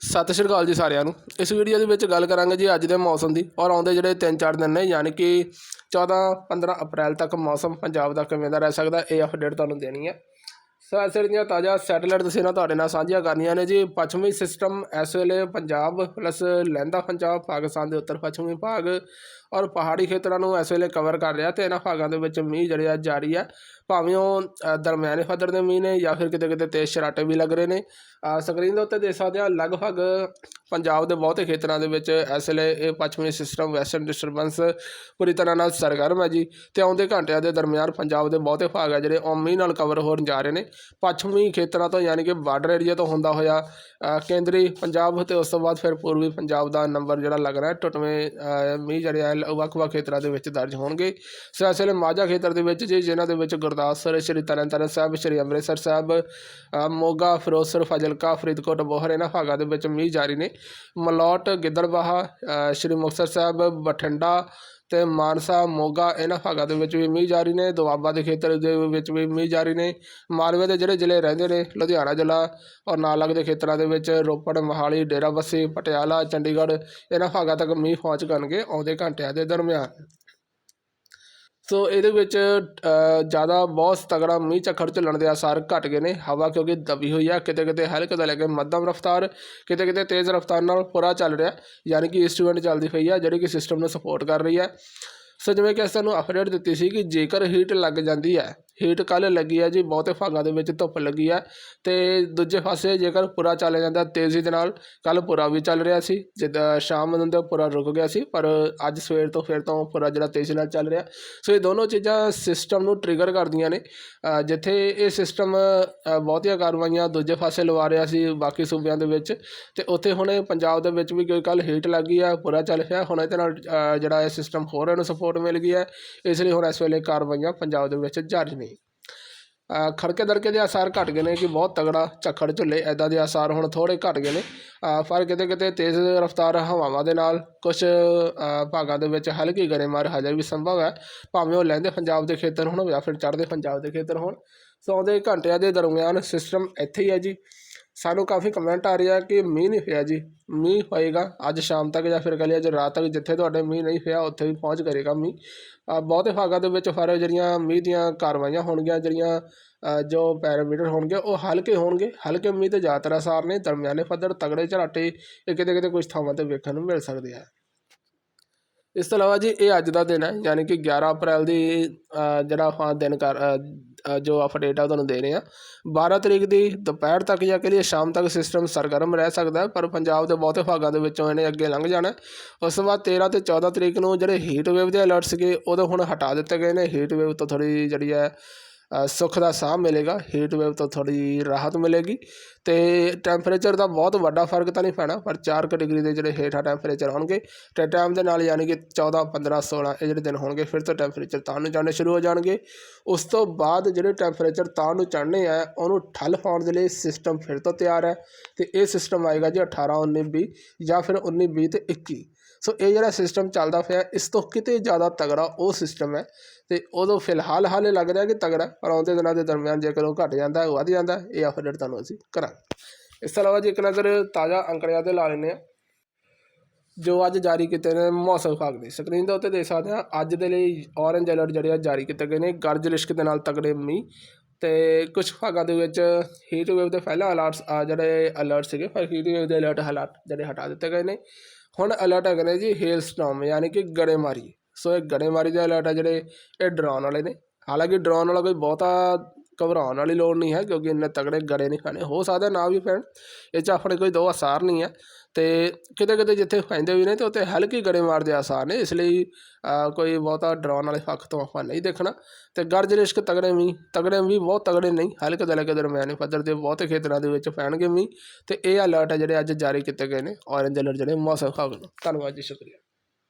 ਸਤਿ ਸ਼੍ਰੀ ਅਕਾਲ ਜੀ ਸਾਰਿਆਂ ਨੂੰ। ਇਸ ਵੀਡੀਓ ਦੇ ਵਿੱਚ ਗੱਲ ਕਰਾਂਗੇ ਜੀ ਅੱਜ ਦੇ ਮੌਸਮ ਦੀ ਔਰ ਆਉਂਦੇ ਜਿਹੜੇ 3-4 ਦਿਨ ਨੇ, ਯਾਨੀ ਕਿ 14-15 ਅਪ੍ਰੈਲ ਤੱਕ ਮੌਸਮ ਪੰਜਾਬ ਦਾ ਕਿਵੇਂ ਦਾ ਰਹਿ ਸਕਦਾ, ਇਹ ਅਪਡੇਟ ਤੁਹਾਨੂੰ ਦੇਣੀ ਹੈ। ਸੋ ਇਸ ਦੀਆਂ ਤਾਜ਼ਾ ਸੈਟੇਲਾਈਟ ਤਸਵੀਰਾਂ ਤੁਹਾਡੇ ਨਾਲ ਸਾਂਝੀਆਂ ਕਰਨੀਆਂ ਨੇ ਜੀ। ਪੱਛਮੀ ਸਿਸਟਮ ਇਸ ਵੇਲੇ ਪੰਜਾਬ ਪਲੱਸ ਲਹਿੰਦਾ ਪੰਜਾਬ, ਪਾਕਿਸਤਾਨ ਦੇ ਉੱਤਰ ਪੱਛਮੀ ਭਾਗ ਔਰ ਪਹਾੜੀ ਖੇਤਰਾਂ ਨੂੰ ਇਸ ਵੇਲੇ ਕਵਰ ਕਰ ਰਿਹਾ ਤੇ ਇਹਨਾਂ ਭਾਗਾਂ ਦੇ ਵਿੱਚ ਮੀਂਹ ਜਿਹੜੇ ਆ ਜਾਰੀ ਹੈ। ਭਾਵੇਂ ਉਹ ਦਰਮਿਆਨੇ ਪੱਧਰ ਦੇ ਮੀਂਹ ਨੇ ਜਾਂ ਫਿਰ ਕਿਤੇ ਕਿਤੇ ਤੇਜ਼ ਸ਼ਰਾਟੇ ਵੀ ਲੱਗ ਰਹੇ ਨੇ। ਸਕਰੀਨ ਦੇ ਉੱਤੇ ਦੇਖ ਸਕਦੇ ਹਾਂ ਲਗਭਗ ਪੰਜਾਬ ਦੇ ਬਹੁਤੇ ਖੇਤਰਾਂ ਦੇ ਵਿੱਚ ਇਸ ਵੇਲੇ ਇਹ ਪੱਛਮੀ ਸਿਸਟਮ ਵੈਸਟਰਨ ਡਿਸਟਰਬੈਂਸ ਪੂਰੀ ਤਰ੍ਹਾਂ ਨਾਲ ਸਰਗਰਮ ਹੈ ਜੀ। ਤੇ ਆਉਂਦੇ ਘੰਟਿਆਂ ਦੇ ਦਰਮਿਆਨ ਪੰਜਾਬ ਦੇ ਬਹੁਤੇ ਭਾਗ ਹੈ ਜਿਹੜੇ ਉਹ ਮੀਂਹ ਨਾਲ ਕਵਰ ਹੋਣ ਜਾ ਰਹੇ ਨੇ। ਪੱਛਮੀ ਖੇਤਰਾਂ ਤੋਂ ਯਾਨੀ ਕਿ ਬਾਰਡਰ ਏਰੀਆ ਤੋਂ ਹੁੰਦਾ ਹੋਇਆ ਕੇਂਦਰੀ ਪੰਜਾਬ ਤੇ ਉਸ ਤੋਂ ਬਾਅਦ ਫਿਰ ਪੂਰਬੀ ਪੰਜਾਬ ਦਾ ਨੰਬਰ ਜਿਹੜਾ ਲੱਗ ਰਿਹਾ ਟੁੱਟਵੇਂ ਮੀਂਹ ਜਿਹੜੇ ਆ ਵੱਖ-ਵੱਖ ਖੇਤਰਾਂ ਦੇ ਵਿੱਚ ਦਰਜ ਹੋਣਗੇ। ਸੋ ਇਸ ਵੇਲੇ ਮਾਝਾ ਖੇਤਰ ਦੇ ਵਿੱਚ ਜੀ, ਜਿਨ੍ਹਾਂ ਦੇ ਵਿੱਚ ਗੁਰਦਾਸਪੁਰ ਸ਼੍ਰੀ ਤਰਨਤਾਰਨ ਸਾਹਿਬ, ਸ਼੍ਰੀ ਅੰਮ੍ਰਿਤਸਰ ਸਾਹਿਬ ਮੋਗਾ, ਫਿਰੋਜ਼ਪੁਰ, ਫਾਜ਼ਿਲਕਾ, ਫਰੀਦਕੋਟ, ਬੋਹਰ ਇਹਨਾਂ ਭਾਗਾਂ ਦੇ ਵਿੱਚ ਮੀਂਹ ਜਾਰੀ ਨੇ। ਮਲੌਟ, ਗਿੱਦੜਬਾਹਾ ਸ਼੍ਰੀ ਮੁਕਤਸਰ ਸਾਹਿਬ, ਬਠਿੰਡਾ ਤੇ ਮਾਨਸਾ, ਮੋਗਾ ਇਹਨਾਂ ਭਾਗਾਂ ਦੇ ਵਿੱਚ ਵੀ ਮੀਂਹ ਜਾਰੀ ਨੇ। ਦੁਆਬਾ ਦੇ ਖੇਤਰ ਦੇ ਵਿੱਚ ਵੀ ਮੀਂਹ ਜਾਰੀ ਨੇ। ਮਾਲਵੇ ਦੇ ਜਿਹੜੇ ਜ਼ਿਲ੍ਹੇ ਰਹਿੰਦੇ ਨੇ, ਲੁਧਿਆਣਾ ਜ਼ਿਲ੍ਹਾ ਔਰ ਨਾਲ ਲੱਗਦੇ ਖੇਤਰਾਂ ਦੇ ਵਿੱਚ ਰੋਪੜ, ਮੋਹਾਲੀ ਡੇਰਾਬੱਸੀ ਪਟਿਆਲਾ, ਚੰਡੀਗੜ੍ਹ ਇਹਨਾਂ ਭਾਗਾਂ ਤੱਕ ਮੀਂਹ ਪਹੁੰਚ ਕਰਨਗੇ ਆਉਂਦੇ ਘੰਟਿਆਂ ਦੇ ਦਰਮਿਆਨ। ਸੋ ਇਹਦੇ ਵਿੱਚ ਜ਼ਿਆਦਾ ਬਹੁਤ ਤਗੜਾ ਮੀਂਹ ਝੱਖੜ ਝੱਲਣ ਦੇ ਆਸਾਰ ਘਟ ਗਏ ਨੇ। ਹਵਾ ਕਿਉਂਕਿ ਦਬੀ ਹੋਈ ਆ ਕਿਤੇ ਕਿਤੇ ਹਲਕੇ ਤੋਂ ਲੈ ਕੇ ਮੱਧਮ ਰਫ਼ਤਾਰ ਕਿਤੇ ਕਿਤੇ ਤੇਜ਼ ਰਫ਼ਤਾਰ ਨਾਲ ਪੂਰਾ ਚੱਲ ਰਿਹਾ, ਯਾਨੀ ਕਿ ਈਸਟ ਚੱਲਦੀ ਪਈ ਆ, ਜਿਹੜੀ ਕਿ ਸਿਸਟਮ ਨੂੰ ਸਪੋਰਟ ਕਰ ਰਹੀ ਹੈ ਸੋ ਜਿਵੇਂ ਕਿ ਅਸੀਂ ਤੁਹਾਨੂੰ ਅਪਡੇਟ ਦਿੱਤੀ ਸੀ ਕਿ ਜੇਕਰ ਹੀਟ ਲੱਗ ਜਾਂਦੀ ਹੈ ਹੀਟ ਕੱਲ੍ਹ ਲੱਗੀ ਹੈ ਜੀ, ਬਹੁਤੇ ਭਾਗਾਂ ਦੇ ਵਿੱਚ ਧੁੱਪ ਲੱਗੀ ਹੈ ਤੇ ਦੂਜੇ ਪਾਸੇ ਜੇਕਰ ਪੂਰਾ ਚੱਲ ਜਾਂਦਾ ਤੇਜ਼ੀ ਦੇ ਨਾਲ, ਕੱਲ੍ਹ ਪੂਰਾ ਵੀ ਚੱਲ ਰਿਹਾ ਸੀ, ਜਿੱਦਾਂ ਸ਼ਾਮ ਨੂੰ ਤਾਂ ਪੂਰਾ ਰੁਕ ਗਿਆ ਸੀ, ਪਰ ਅੱਜ ਸਵੇਰ ਤੋਂ ਫਿਰ ਤੋਂ ਪੂਰਾ ਜਿਹੜਾ ਤੇਜ਼ੀ ਨਾਲ ਚੱਲ ਰਿਹਾ। ਸੋ ਇਹ ਦੋਨੋਂ ਚੀਜ਼ਾਂ ਸਿਸਟਮ ਨੂੰ ਟ੍ਰਿਗਰ ਕਰਦੀਆਂ ਨੇ। ਜਿੱਥੇ ਇਹ ਸਿਸਟਮ ਬਹੁਤੀਆਂ ਕਾਰਵਾਈਆਂ ਦੂਜੇ ਪਾਸੇ ਲਵਾ ਰਿਹਾ ਸੀ ਬਾਕੀ ਸੂਬਿਆਂ ਦੇ ਵਿੱਚ, ਤੇ ਉੱਥੇ ਹੁਣ ਪੰਜਾਬ ਦੇ ਵਿੱਚ ਵੀ ਕੋਈ ਕੱਲ ਹੀਟ ਲੱਗੀ ਹੈ ਪੂਰਾ ਚੱਲ ਰਿਹਾ, ਹੁਣ ਇਹਦੇ ਨਾਲ ਜਿਹੜਾ ਇਹ ਸਿਸਟਮ ਹੋਰ ਇਹਨੂੰ ਸਪੋਰਟ ਮਿਲ ਗਈ ਹੈ ਇਸ ਲਈ ਹੁਣ ਇਸ ਵੇਲੇ ਕਾਰਵਾਈਆਂ ਪੰਜਾਬ ਦੇ ਵਿੱਚ ਜਾਰੀ ਨੇ। ਖੜਕੇ ਦੜਕੇ ਦੇ ਆਸਾਰ ਘਟ ਗਏ ਨੇ ਕਿ ਬਹੁਤ ਤਗੜਾ ਝੱਖੜ ਝੁੱਲੇ ਐਦਾਂ ਦੇ ਆਸਾਰ ਹੁਣ ਥੋੜੇ ਘਟ ਗਏ ਨੇ। ਪਰ ਕਿਤੇ ਕਿਤੇ ਤੇਜ਼ ਰਫ਼ਤਾਰ ਹਵਾਵਾਂ ਦੇ ਨਾਲ ਕੁਝ ਭਾਗਾਂ ਦੇ ਵਿੱਚ ਹਲਕੀ ਗਰੇਮਾਰ ਹਜੇ ਵੀ ਸੰਭਵ ਹੈ। ਭਾਵੇਂ ਉਹ ਲਹਿੰਦੇ ਪੰਜਾਬ ਦੇ ਖੇਤਰ ਹੋਣ ਜਾਂ ਫਿਰ ਚੜ੍ਹਦੇ ਪੰਜਾਬ ਦੇ ਖੇਤਰ ਹੋਣ। ਸੋ ਆਉਂਦੇ ਘੰਟਿਆਂ ਦੇ ਦਰਮਿਆਨ ਸਿਸਟਮ ਇੱਥੇ ਹੀ ਹੈ ਜੀ। ਸਾਨੂੰ ਕਾਫੀ ਕਮੈਂਟ ਆ ਰਿਹਾ ਕਿ ਮੀਂਹ ਨਹੀਂ ਹੋਇਆ ਜੀ। ਮੀਂਹ ਹੋਏਗਾ ਅੱਜ ਸ਼ਾਮ ਤੱਕ ਜਾਂ ਫਿਰ ਕੱਲ੍ਹ ਅੱਜ ਰਾਤ ਤੱਕ ਜਿੱਥੇ ਤੁਹਾਡੇ ਮੀਂਹ ਨਹੀਂ ਪਿਆ ਉੱਥੇ ਵੀ ਪਹੁੰਚ ਕਰੇਗਾ ਮੀਂਹ। ਬਹੁਤੇ ਭਾਗਾਂ ਦੇ ਵਿੱਚ ਫਰ ਜਿਹੜੀਆਂ ਮੀਂਹ ਦੀਆਂ ਕਾਰਵਾਈਆਂ ਹੋਣਗੀਆਂ, ਜਿਹੜੀਆਂ ਜੋ ਪੈਰਾਮੀਟਰ ਹੋਣਗੇ, ਉਹ ਹਲਕੇ ਹੋਣਗੇ। ਹਲਕੇ ਮੀਂਹ ਤੇ ਜ਼ਿਆਦਾਤਰ ਅਸਾਰ ਨੇ ਦਰਮਿਆਨੇ ਪੱਧਰ, ਤਗੜੇ ਝਰਾਟੇ ਇਹ ਕਿਤੇ ਕਿਤੇ ਕੁਝ ਥਾਵਾਂ ਤੇ ਵੇਖਣ ਨੂੰ ਮਿਲ ਸਕਦੇ ਆ। ਇਸ ਤੋਂ ਇਲਾਵਾ ਜੀ, ਇਹ ਅੱਜ ਦਾ ਦਿਨ ਹੈ, ਯਾਨੀ ਕਿ 11 ਅਪ੍ਰੈਲ ਦੀ ਜਿਹੜਾ ਆਪਾਂ ਦਿਨ ਕਰ ਜੋ ਅਪਡੇਟ ਆ ਤੁਹਾਨੂੰ ਦੇ ਰਹੇ ਹਾਂ 12 ਤਰੀਕ ਦੀ ਦੁਪਹਿਰ ਤੱਕ ਜਾਂ ਕਹ ਲਈਏ ਸ਼ਾਮ ਤੱਕ ਸਿਸਟਮ ਸਰਗਰਮ ਰਹਿ ਸਕਦਾ ਪਰ ਪੰਜਾਬ ਦੇ ਬਹੁਤੇ ਭਾਗਾਂ ਦੇ ਵਿੱਚੋਂ ਇਹਨੇ ਅੱਗੇ ਲੰਘ ਜਾਣਾ ਉਸ ਤੋਂ ਬਾਅਦ 13 ਤੇ 14 ਤਰੀਕ ਨੂੰ ਜਿਹੜੇ ਹੀਟ ਵੇਵ ਦੇ ਅਲਰਟ ਸੀਗੇ ਉਦੋਂ ਹੁਣ ਹਟਾ ਦਿੱਤੇ ਗਏ ਨੇ। ਹੀਟ ਵੇਵ ਤੋਂ ਥੋੜੀ ਜਿਹੜੀ ਹੈ ਸੁੱਖ ਦਾ ਸਾਹ ਮਿਲੇਗਾ ਹੀਟ ਵੇਵ ਤੋਂ ਥੋੜ੍ਹੀ ਰਾਹਤ ਮਿਲੇਗੀ ਅਤੇ ਟੈਂਪਰੇਚਰ ਦਾ ਬਹੁਤ ਵੱਡਾ ਫ਼ਰਕ ਤਾਂ ਨਹੀਂ ਪੈਣਾ, ਪਰ ਚਾਰ ਕੁ ਡਿਗਰੀ ਦੇ ਜਿਹੜੇ ਹੇਠਾਂ ਟੈਂਪਰੇਚਰ ਹੋਣਗੇ ਅਤੇ ਟਾਈਮ ਦੇ ਨਾਲ ਯਾਨੀ ਕਿ 14 15 16 ਇਹ ਜਿਹੜੇ ਦਿਨ ਹੋਣਗੇ, ਫਿਰ ਤੋਂ ਟੈਂਪਰੇਚਰ ਤਾਂ ਨੂੰ ਚੜ੍ਹਨੇ ਸ਼ੁਰੂ ਹੋ ਜਾਣਗੇ। ਉਸ ਤੋਂ ਬਾਅਦ ਜਿਹੜੇ ਟੈਂਪਰੇਚਰ ਤਾਂ ਨੂੰ ਚੜ੍ਹਨੇ ਆ, ਉਹਨੂੰ ਠੱਲ ਪਾਉਣ ਦੇ ਲਈ ਸਿਸਟਮ ਫਿਰ ਤੋਂ ਤਿਆਰ ਹੈ ਅਤੇ ਇਹ ਸਿਸਟਮ ਆਏਗਾ ਜੀ 18 19 20 ਜਾਂ ਫਿਰ 19 20 ਤੇ 21 ਸੋ ਇਹ ਜਿਹੜਾ ਸਿਸਟਮ ਚੱਲਦਾ ਪਿਆ, ਇਸ ਤੋਂ ਕਿਤੇ ਜ਼ਿਆਦਾ ਤਗੜਾ ਉਹ ਸਿਸਟਮ ਹੈ। ਤੇ ਉਦੋਂ ਫਿਲਹਾਲ ਹਾਲੇ ਲੱਗ ਰਿਹਾ ਕਿ ਤਗੜਾ, ਪਰ ਆਉਂਦੇ ਦਿਨਾਂ ਦੇ ਦਰਮਿਆਨ ਜੇਕਰ ਉਹ ਘਟ ਜਾਂਦਾ ਹੈ ਵੱਧ ਜਾਂਦਾ, ਇਹ ਅਪਡੇਟ ਤੁਹਾਨੂੰ ਅਸੀਂ ਕਰਾਂਗੇ। ਇਸ ਤੋਂ ਇਲਾਵਾ ਜੀ ਇੱਕ ਨਜ਼ਰ ਤਾਜ਼ਾ ਅੰਕੜਿਆਂ ਤੇ ਲਾ ਲੈਂਦੇ ਹਾਂ, ਜੋ ਅੱਜ ਜਾਰੀ ਕੀਤੇ ਨੇ ਮੌਸਮ ਵਿਭਾਗ ਦੇ ਸਕਰੀਨ ਦੇ ਉੱਤੇ ਦੇਖ ਸਕਦੇ ਹਾਂ, ਅੱਜ ਦੇ ਲਈ ਔਰੇਂਜ ਅਲਰਟ ਜਿਹੜੇ ਆ ਜਾਰੀ ਕੀਤੇ ਗਏ ਨੇ। ਗਰਜ ਲਿਸ਼ਕ ਦੇ ਨਾਲ ਤਗੜੇ ਮੀਂਹ ਅਤੇ ਕੁਛ ਭਾਗਾਂ ਦੇ ਵਿੱਚ ਹੀਟ ਵੇਵ ਦੇ ਪਹਿਲਾਂ ਅਲਰਟਸ ਆ ਜਿਹੜੇ ਅਲਰਟ ਸੀਗੇ, ਪਰ ਹੀਟ ਵੇਵ ਦੇ ਅਲਰਟ ਹਾਲਾਤ ਜਿਹੜੇ ਹਟਾ ਦਿੱਤੇ ਗਏ ਨੇ। ਹੁਣ ਅਲਰਟ ਹੈਗੇ ਨੇ ਜੀ ਹੇਲ ਸਟਾਰਮ ਯਾਨੀ ਕਿ ਗੜੇਮਾਰੀ। ਸੋ ਇਹ ਗੜੇਮਾਰੀ ਦੇ ਅਲਰਟ ਆ ਜਿਹੜੇ, ਇਹ ਡਰਾਉਣ ਵਾਲੇ ਨੇ। ਹਾਲਾਂਕਿ ਡਰਾਉਣ ਵਾਲਾ ਕੋਈ ਬਹੁਤਾ ਘਬਰਾਉਣ ਵਾਲੀ ਲੋੜ ਨਹੀਂ ਹੈ, ਕਿਉਂਕਿ ਇੰਨੇ ਤਗੜੇ ਗੜੇ ਨਹੀਂ ਖਾਣੇ। ਹੋ ਸਕਦਾ ਨਾ ਵੀ ਪੈਣ। ਇਹ 'ਚ ਆਪਣੇ ਕੋਈ ਦੋ ਅਸਾਰ ਨਹੀਂ ਹੈ। ਤੇ ਕਿਤੇ ਕਿਤੇ ਜਿੱਥੇ ਪੈਂਦੇ ਵੀ ਨੇ ਤੇ ਉੱਥੇ ਹਲਕੀ ਗੜੇਮਾਰ ਦੇ ਆਸਾਰ ਨੇ, ਇਸ ਲਈ ਕੋਈ ਬਹੁਤਾ ਡਰਾਉਣ ਵਾਲੇ ਪੱਖ ਤੋਂ ਆਪਾਂ ਨਹੀਂ ਦੇਖਣਾ। ਤੇ ਗਰਜ ਰਿਸ਼ਕ ਤਗੜੇ ਵੀ ਤਗੜੇ ਵੀ ਬਹੁਤ ਤਗੜੇ ਨਹੀਂ, ਹਲਕੇ ਦੇ ਹਲਕੇ ਦਰਮਿਆਨੇ ਪੱਧਰ ਦੇ ਬਹੁਤੇ ਖੇਤਰਾਂ ਦੇ ਵਿੱਚ ਪੈਣਗੇ ਵੀ। ਤੇ ਇਹ ਅਲਰਟ ਹੈ ਜਿਹੜੇ ਅੱਜ ਜਾਰੀ ਕੀਤੇ ਗਏ ਨੇ ਔਰੇਂਜ ਅਲਰਟ ਜਿਹੜੇ, ਮੌਸਮ ਵਿਭਾਗ ਨੂੰ। ਧੰਨਵਾਦ ਜੀ, ਸ਼ੁਕਰੀਆ।